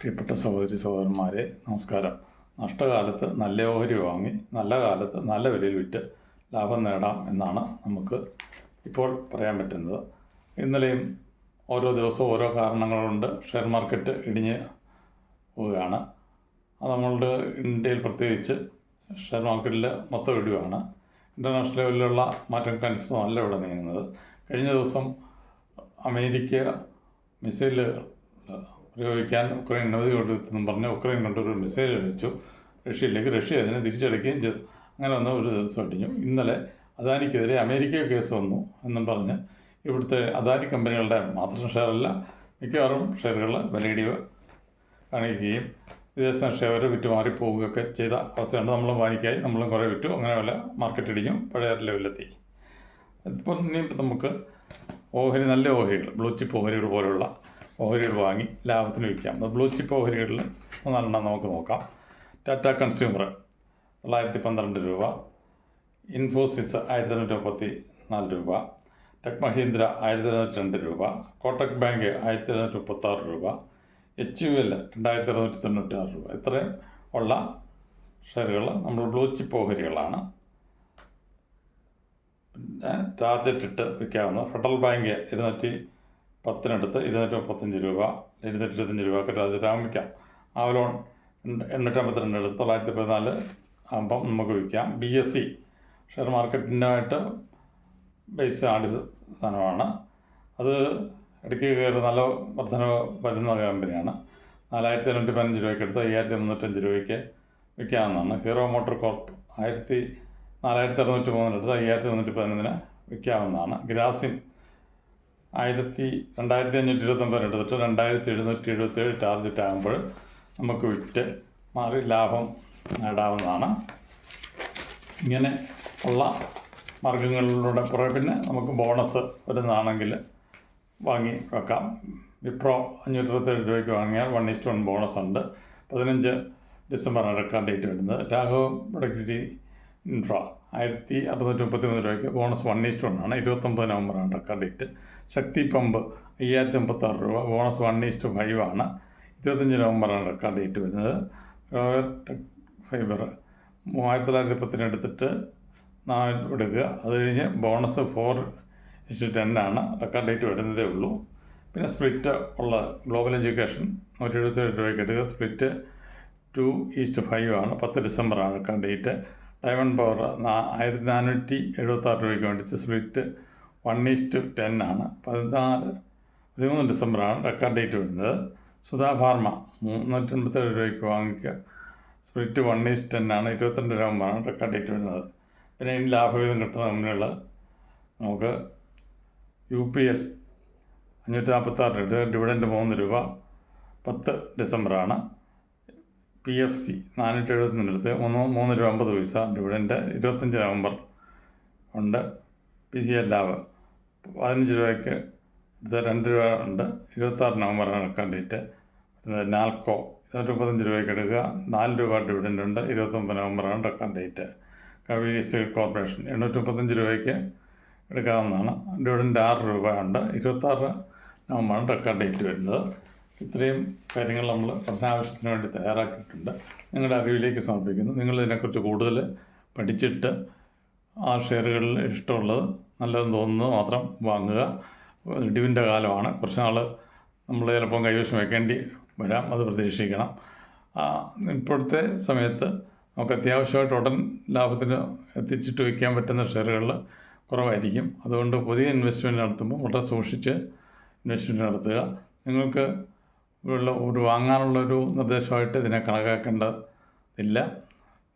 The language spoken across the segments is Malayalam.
പ്രിയപ്പെട്ട സഹോദരി സഹോദരന്മാരെ നമസ്കാരം. നഷ്ടകാലത്ത് നല്ല ഓഹരി വാങ്ങി നല്ല കാലത്ത് നല്ല വിലയിൽ വിറ്റ് ലാഭം നേടാം എന്നാണ് നമുക്ക് ഇപ്പോൾ പറയാൻ പറ്റുന്നത്. ഇന്നലെയും ഓരോ ദിവസവും ഓരോ കാരണങ്ങളുണ്ട്. ഷെയർ മാർക്കറ്റ് ഇടിഞ്ഞ് പോവുകയാണ്. അത് നമ്മളുടെ ഇന്ത്യയിൽ പ്രത്യേകിച്ച് ഷെയർ മാർക്കറ്റിൽ മൊത്തം ഇടിവാണ് ഇന്റർനാഷണൽ ലെവലിലുള്ള മാറ്റങ്ങൾക്കനുസൃതമല്ല ഇവിടെ നീങ്ങുന്നത്. കഴിഞ്ഞ ദിവസം അമേരിക്ക മിസൈൽ പ്രയോഗിക്കാൻ ഉക്രൈൻ അനുമതി കൊടുത്തെന്നും പറഞ്ഞ് ഉക്രൈൻ കൊണ്ടൊരു മെസ്സേജ് അയച്ചു. റഷ്യയിലേക്ക് റഷ്യ അതിനെ തിരിച്ചടിക്കുകയും ചെയ്തു. അങ്ങനെ വന്ന ഒരു ദിവസം അടിഞ്ഞു. ഇന്നലെ അദാനിക്കെതിരെ അമേരിക്ക കേസ് വന്നു എന്നും പറഞ്ഞ് ഇവിടുത്തെ അദാനി കമ്പനികളുടെ മാത്രം ഷെയറല്ല മിക്കവാറും ഷെയറുകൾ വിലയിടിവ് കാണിക്കുകയും വിദേശ നിക്ഷേപകർ വിറ്റ് മാറിപ്പോവുകയൊക്കെ ചെയ്ത അവസ്ഥയുണ്ട്. നമ്മളും വാങ്ങിക്കായി നമ്മളും കുറേ വിറ്റു. അങ്ങനെ വില മാർക്കറ്റ് ഇടിഞ്ഞു. പഴയ ലെവലിലെത്തി ഇപ്പം ഇനി നമുക്ക് ഓഹരി നല്ല ഓഹരികൾ ബ്ലൂ ചിപ്പ് ഓഹരികൾ പോലുള്ള ഓഹരികൾ വാങ്ങി ലാഭത്തിന് വിൽക്കാം. ബ്ലൂ ചിപ്പ് ഓഹരികളിൽ ഒന്നെണ്ണം നമുക്ക് നോക്കാം. ടാറ്റ കൺസ്യൂമർ തൊള്ളായിരത്തി പന്ത്രണ്ട് രൂപ. ഇൻഫോസിസ് ആയിരത്തി തൊണ്ണൂറ്റി മുപ്പത്തി നാല് രൂപ. ടെക് മഹീന്ദ്ര ആയിരത്തി തൊണ്ണൂറ്റി രണ്ട് രൂപ. കോട്ടക് ബാങ്ക് ആയിരത്തി തൊണ്ണൂറ്റി മുപ്പത്താറ് രൂപ. എച്ച് യു എൽ രണ്ടായിരത്തി അറുന്നൂറ്റി തൊണ്ണൂറ്റാറ് രൂപ. ഇത്രയും ഉള്ള ഷെയറുകൾ നമ്മൾ ബ്ലൂ ചിപ്പ് ഓഹരികളാണ്. പിന്നെ ടാർജറ്റ് ഇട്ട് വിൽക്കാവുന്ന ഫെഡറൽ ബാങ്ക് ഇരുന്നൂറ്റി പത്തിനടുത്ത് ഇരുന്നൂറ്റി മുപ്പത്തഞ്ച് രൂപ ഇരുന്നൂറ്റി ഇരുപത്തഞ്ച് രൂപയൊക്കെ ടാർജറ്റ് ആകുമ്പോൾ വിൽക്കാം ആവലോൺ എണ്ണൂറ്റമ്പത്തിരണ്ട് അടുത്ത് തൊള്ളായിരത്തി പതിനാല് ആകുമ്പം നമുക്ക് വിൽക്കാം. ബി എസ് സി ഷെയർ മാർക്കറ്റിനായിട്ട് ബേസ് ആടി സാധനമാണ്. അത് ഇടയ്ക്ക് കയറി നല്ല വർധന വരുന്ന കമ്പനിയാണ്. നാലായിരത്തി എണ്ണൂറ്റി പതിനഞ്ച് രൂപയ്ക്ക് എടുത്ത് അയ്യായിരത്തി മുന്നൂറ്റഞ്ച് രൂപയ്ക്ക് വിൽക്കാവുന്നതാണ്. ഹീറോ മോട്ടോർ കോർപ്പ് ആയിരത്തി നാലായിരത്തി അറുന്നൂറ്റി മൂന്നിനടുത്ത് അയ്യായിരത്തി മുന്നൂറ്റി പതിനൊന്നിന് വിൽക്കാവുന്നതാണ്. ഗ്രാസിൻ ആയിരത്തി രണ്ടായിരത്തി അഞ്ഞൂറ്റി ഇരുപത്തൊമ്പതിന് എടുത്തിട്ട് രണ്ടായിരത്തി എഴുന്നൂറ്റി എഴുപത്തേഴ് ടാർഗറ്റ് ആകുമ്പോൾ നമുക്ക് വിറ്റ് മാറി ലാഭം നേടാവുന്നതാണ്. ഇങ്ങനെ ഉള്ള മാർഗങ്ങളിലൂടെ കുറേ പിന്നെ നമുക്ക് ബോണസ് വരുന്നതാണെങ്കിൽ വാങ്ങി വെക്കാം. വിപ്രോ അഞ്ഞൂറ്റി ഇരുപത്തേഴ് രൂപയ്ക്ക് വാങ്ങിയാൽ വൺ ഈസ്റ്റ് വൺ ബോണസ് ഉണ്ട്. പതിനഞ്ച് ഡിസംബറാണ് റെക്കോർഡ് ഡേറ്റ് വരുന്നത്. രാഘവ് പ്രൊഡക്ടിവിറ്റി ഇൻഫ്ര ആയിരത്തി അറുന്നൂറ്റി മുപ്പത്തി മൂന്ന് രൂപയ്ക്ക് ബോണസ് വൺ ഈസ്റ്റ് വൺ ആണ്. ഇരുപത്തൊമ്പത് നവംബറാണ് റെക്കോർഡ് ഡേറ്റ് ശക്തി പമ്പ് അയ്യായിരത്തി മുപ്പത്താറ് രൂപ bonus one is to five ആണ്. ഇരുപത്തഞ്ച് നവംബറാണ് റെക്കോർഡ് ഡേറ്റ് വരുന്നത്. ടെക് ഫൈബർ മൂവായിരത്തി തൊള്ളായിരത്തി പത്തിന് എടുത്തിട്ട് എടുക്കുക. അത് കഴിഞ്ഞ് bonus four is to ten ആണ് റെക്കോർഡ് ഡേറ്റ് വരുന്നതേ ഉള്ളൂ. പിന്നെ സ്പ്ലിറ്റ് ഉള്ള ഗ്ലോബൽ എഡ്യൂക്കേഷൻ നൂറ്റി എഴുപത്തി രൂപയ്ക്ക് എടുക്കുക. സ്പ്ലിറ്റ് ടു ഈസ്റ്റ് ഫൈവ് ആണ്. പത്ത് ഡിസംബറാണ് റെക്കോർഡ് ഡേറ്റ് ഡയമണ്ട് പവർ ആയിരത്തി നാനൂറ്റി എഴുപത്താറ് രൂപയ്ക്ക് വേണ്ടിച്ച് split one is to ten ആണ്. പതിനാല് പതിമൂന്ന് ഡിസംബറാണ് റെക്കോർഡ് ഡേറ്റ് വരുന്നത്. സുധാ ഫാർമ മുന്നൂറ്റി എൺപത്തേഴ് രൂപയ്ക്ക് വാങ്ങിക്കുക. സ്പ്ലിറ്റ് വൺ ഈസ്റ്റ് ടെൻ ആണ്. ഇരുപത്തിരണ്ട് നവംബറാണ് റെക്കോർഡ് ഡേറ്റ് വരുന്നത്. പിന്നെ ഇനി ലാഭവിധം കിട്ടുന്ന കമ്പനികൾ നമുക്ക് യു പി എൽ അഞ്ഞൂറ്റി നാൽപ്പത്താറ് രൂപ ഡിവിഡന്റ് മൂന്ന് രൂപ പത്ത് ഡിസംബറാണ്. പി എഫ് സി നാനൂറ്റി എഴുപത്തിനടുത്ത് മൂന്ന് മൂന്ന് രൂപ അമ്പത് പൈസ ഡിവിഡന്റ് ഇരുപത്തഞ്ച് നവംബർ ഉണ്ട്. പി സി എൽ ലാബ് പതിനഞ്ച് രൂപയ്ക്ക് ഇത് രണ്ട് രൂപ ഉണ്ട്. ഇരുപത്താറ് നവംബറാണ് റെക്കോർഡ് ഡേറ്റ് നാൽക്കോ ഇരുന്നൂറ്റി മുപ്പത്തഞ്ച് രൂപയ്ക്ക് എടുക്കുക. നാല് രൂപ ഡിവിഡന്റ് ഉണ്ട്. ഇരുപത്തൊമ്പത് നവംബറാണ് record date Kaveri seed corporation എണ്ണൂറ്റി മുപ്പത്തഞ്ച് രൂപയ്ക്ക് എടുക്കാവുന്നതാണ്. ഡിവിഡന്റ് ആറ് രൂപ ഉണ്ട്. ഇരുപത്താറ് നവംബറാണ് റെക്കാൻ ഡേറ്റ് വരുന്നത്. ഇത്രയും കാര്യങ്ങൾ നമ്മൾ പഠനാവശ്യത്തിന് വേണ്ടി തയ്യാറാക്കിയിട്ടുണ്ട്. നിങ്ങളുടെ അറിവിലേക്ക് സമർപ്പിക്കുന്നു. നിങ്ങൾ ഇതിനെക്കുറിച്ച് കൂടുതൽ പഠിച്ചിട്ട് ആ ഷെയറുകളിൽ ഇഷ്ടമുള്ളത് നല്ലതെന്ന് തോന്നുന്നത് മാത്രം വാങ്ങുക. ഇടിവിന്റെ കാലമാണ്. കുറച്ച് നാൾ നമ്മൾ ചിലപ്പം കൈവശം വെക്കേണ്ടി വരാം. അത് പ്രതീക്ഷിക്കണം. ഇപ്പോഴത്തെ സമയത്ത് നമുക്ക് അത്യാവശ്യമായിട്ട് ഉടൻ ലാഭത്തിന് എത്തിച്ചിട്ട് വയ്ക്കാൻ പറ്റുന്ന ഷെയറുകളിൽ കുറവായിരിക്കും. അതുകൊണ്ട് പുതിയ ഇൻവെസ്റ്റ്മെന്റ് നടത്തുമ്പോൾ വളരെ സൂക്ഷിച്ച് ഇൻവെസ്റ്റ്മെന്റ് നടത്തുക. നിങ്ങൾക്ക് ഉള്ള ഒരു വാങ്ങാനുള്ളൊരു നിർദ്ദേശമായിട്ട് ഇതിനെ കണക്കാക്കേണ്ടതില്ല.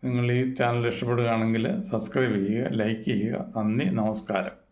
നിങ്ങൾ ഈ ചാനൽ ഇഷ്ടപ്പെടുകയാണെങ്കിൽ സബ്സ്ക്രൈബ് ചെയ്യുക ലൈക്ക് ചെയ്യുക. നന്ദി നമസ്കാരം.